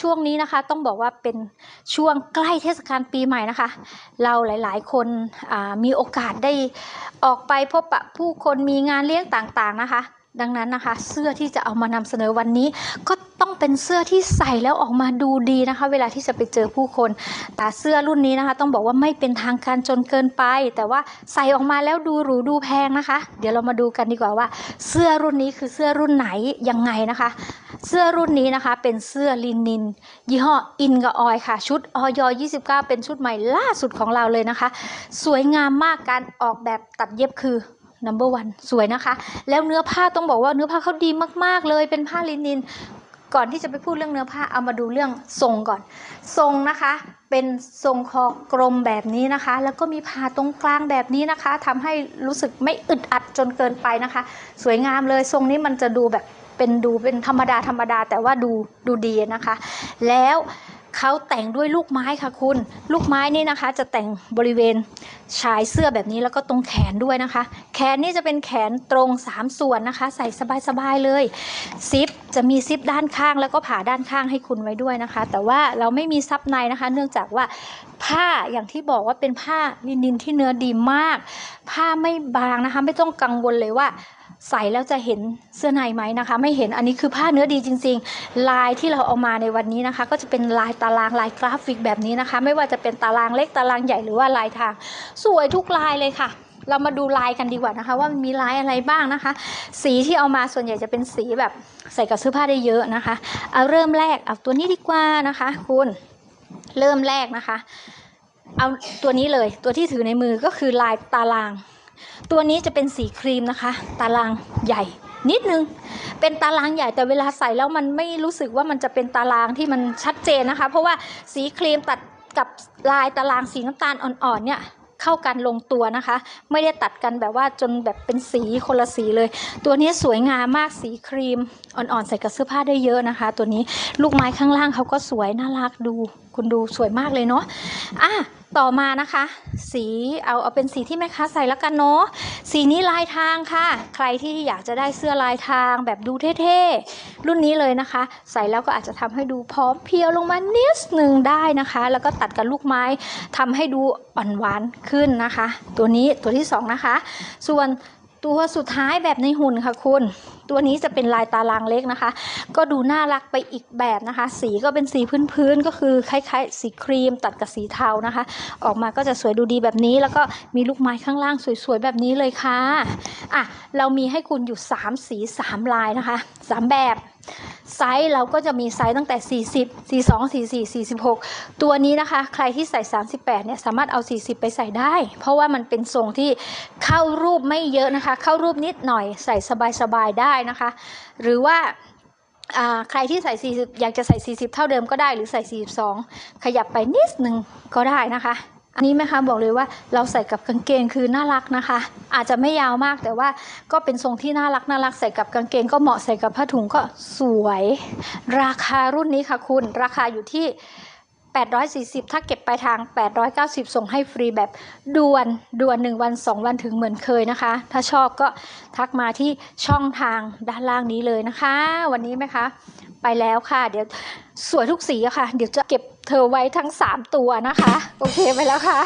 ช่วงนี้นะคะต้องบอกว่าเป็นช่วงใกล้เทศกาลปีใหม่นะคะ เราหลายๆ คนมีโอกาสได้ออกไปพบปะผู้คนมีงานเลี้ยงต่างๆนะคะ ดังนั้นนะคะ เสื้อที่จะเอามานำเสนอวันนี้ ก็ต้องเป็นเสื้อที่ใส่แล้วออกมาดูดีนะคะ เวลาที่จะไปเจอผู้คน แต่เสื้อรุ่นนี้นะคะ ต้องบอกว่าไม่เป็นทางการจนเกินไป แต่ว่าใส่ออกมาแล้วดูหรูดูแพงนะคะ เดี๋ยวเรามาดูกันดีกว่าว่า เสื้อรุ่นนี้คือเสื้อรุ่นไหนยังไงนะคะ เสื้อรุ่นนี้นะคะเป็นเสื้อลินิน ยี่ห้ออินกับออยค่ะ ชุดออย29 เป็นชุดใหม่ล่าสุดของเราเลยนะคะ สวยงามมากการออกแบบตัดเย็บคือ number one สวยนะคะ แล้วเนื้อผ้าต้องบอกว่าเนื้อผ้าเขาดีมากๆเลยเป็นผ้าลินิน ก่อนที่จะไปพูดเรื่องเนื้อผ้าเอามาดูเรื่องทรงก่อน ทรงนะคะ เป็นทรงคอกลมแบบนี้นะคะ แล้วก็มีผ่าตรงกลางแบบนี้นะคะทำให้รู้สึกไม่อึดอัดจนเกินไปนะคะ สวยงามเลยทรงนี้มันจะดูแบบ เป็นดูเป็นธรรมดาธรรมดาแต่ว่าดูดูดีนะคะ แล้วเขาแต่งด้วยลูกไม้ค่ะคุณ ลูกไม้นี่นะคะ จะแต่งบริเวณชายเสื้อแบบนี้แล้วก็ตรงแขนด้วยนะคะ แขนนี่จะเป็นแขนตรง 3 ส่วนนะคะ ใส่สบายๆเลยซิปจะมีซิปด้านข้างแล้วก็ผ่าด้านข้างให้คุณไว้ด้วยนะคะ แต่ว่าเราไม่มีซับในนะคะ เนื่องจากว่าผ้าอย่างที่บอกว่าเป็นผ้าลินินที่เนื้อดีมาก ผ้าไม่บางนะคะ ไม่ต้องกังวลเลยว่า ใส่แล้วจะเห็นเสื้อในไหมนะคะ ไม่เห็นอันนี้คือผ้าเนื้อดีจริง ๆ ลายที่เราเอามาในวันนี้นะคะ ก็จะเป็นลายตารางลายกราฟิกแบบนี้นะคะ ไม่ว่าจะเป็นตารางเล็กตารางใหญ่หรือว่าลายทาง สวยทุกลายเลยค่ะ เรามาดูลายกันดีกว่านะคะ ว่ามันมีลายอะไรบ้างนะคะ สีที่เอามาส่วนใหญ่จะเป็นสีแบบใส่กับเสื้อผ้าได้เยอะนะคะเอาเริ่มแรกเอาตัวนี้ดีกว่านะคะ คุณเริ่มแรกนะคะ เอาตัวนี้เลยตัวที่ถือในมือก็คือลายตาราง ตัวนี้จะเป็นสีครีมนะคะ ตารางใหญ่นิดนึง เป็นตารางใหญ่แต่เวลาใส่แล้วมันไม่รู้สึกว่ามันจะเป็นตารางที่มันชัดเจนนะคะ เพราะว่าสีครีมตัดกับลายตารางสีน้ำตาลอ่อนๆเนี่ยเข้ากันลงตัวนะคะ ไม่ได้ตัดกันแบบว่าจนแบบเป็นสีคนละสีเลย ตัวนี้สวยงามมากสีครีมอ่อนๆใส่กับเสื้อผ้าได้เยอะนะคะ ตัวนี้ลูกไม้ข้างล่างเขาก็สวยน่ารักดู คุณดูสวยมากเลยเนาะอะ ต่อมานะคะ สีเอาเอาเป็นสีที่แม่ค้าใส่แล้วกันเนาะสีนี้ลายทางค่ะ ใครที่อยากจะได้เสื้อลายทางแบบดูเท่ๆรุ่นนี้เลยนะคะ ใส่แล้วก็อาจจะทำให้ดูพร้อมเพรียวลงมานิดนึงได้นะคะ แล้วก็ตัดกับลูกไม้ทำให้ดูอ่อนหวานขึ้นนะคะ ตัวนี้ตัวที่สองนะคะ ส่วน ตัวสุดท้ายแบบในหุ่นค่ะคุณ ตัวนี้จะเป็นลายตารางเล็กนะคะ ก็ดูน่ารักไปอีกแบบนะคะ สีก็เป็นสีพื้นๆก็คือคล้ายๆ สีครีมตัดกับสีเทานะคะ ออกมาก็จะสวยดูดีแบบนี้ แล้วก็มีลูกไม้ข้างล่างสวยๆแบบนี้เลยค่ะอะเรามีให้คุณอยู่ 3 สี 3 ลายนะคะ 3 แบบ ไซส์เราก็จะมีไซส์ตั้งแต่ 40 42 44 46 ตัวนี้นะคะ ใครที่ใส่ 38เนี่ยสามารถเอา 40 ไปใส่ได้ เพราะว่ามันเป็นทรงที่เข้ารูปไม่เยอะนะคะ เข้ารูปนิดหน่อยใส่สบายๆได้นะคะ หรือว่าใครที่ใส่ 40 อยากจะใส่ 40 เท่าเดิมก็ได้หรือใส่ 42 ขยับไปนิดนึงก็ได้นะคะ อันนี้แม่ค้าบอกเลยว่าเราใส่กับกางเกงคือน่ารักนะคะ อาจจะไม่ยาวมากแต่ว่าก็เป็นทรงที่น่ารักน่ารักใส่กับกางเกง ก็เหมาะใส่กับผ้าถุงก็สวย ราคารุ่นนี้ค่ะคุณ ราคาอยู่ที่ 840 ถ้าเก็บปลายทาง 890 ส่งให้ฟรีแบบด่วนด่วน 1 วัน 2 วันถึงเหมือนเคยนะคะ ถ้าชอบก็ทักมาที่ช่องทางด้านล่างนี้เลยนะคะ วันนี้ไหมคะ ไปแล้วค่ะ เดี๋ยวสวยทุกสีอะค่ะ เดี๋ยวจะเก็บเธอไว้ทั้ง 3 ตัวนะคะ โอเคไปแล้วค่ะ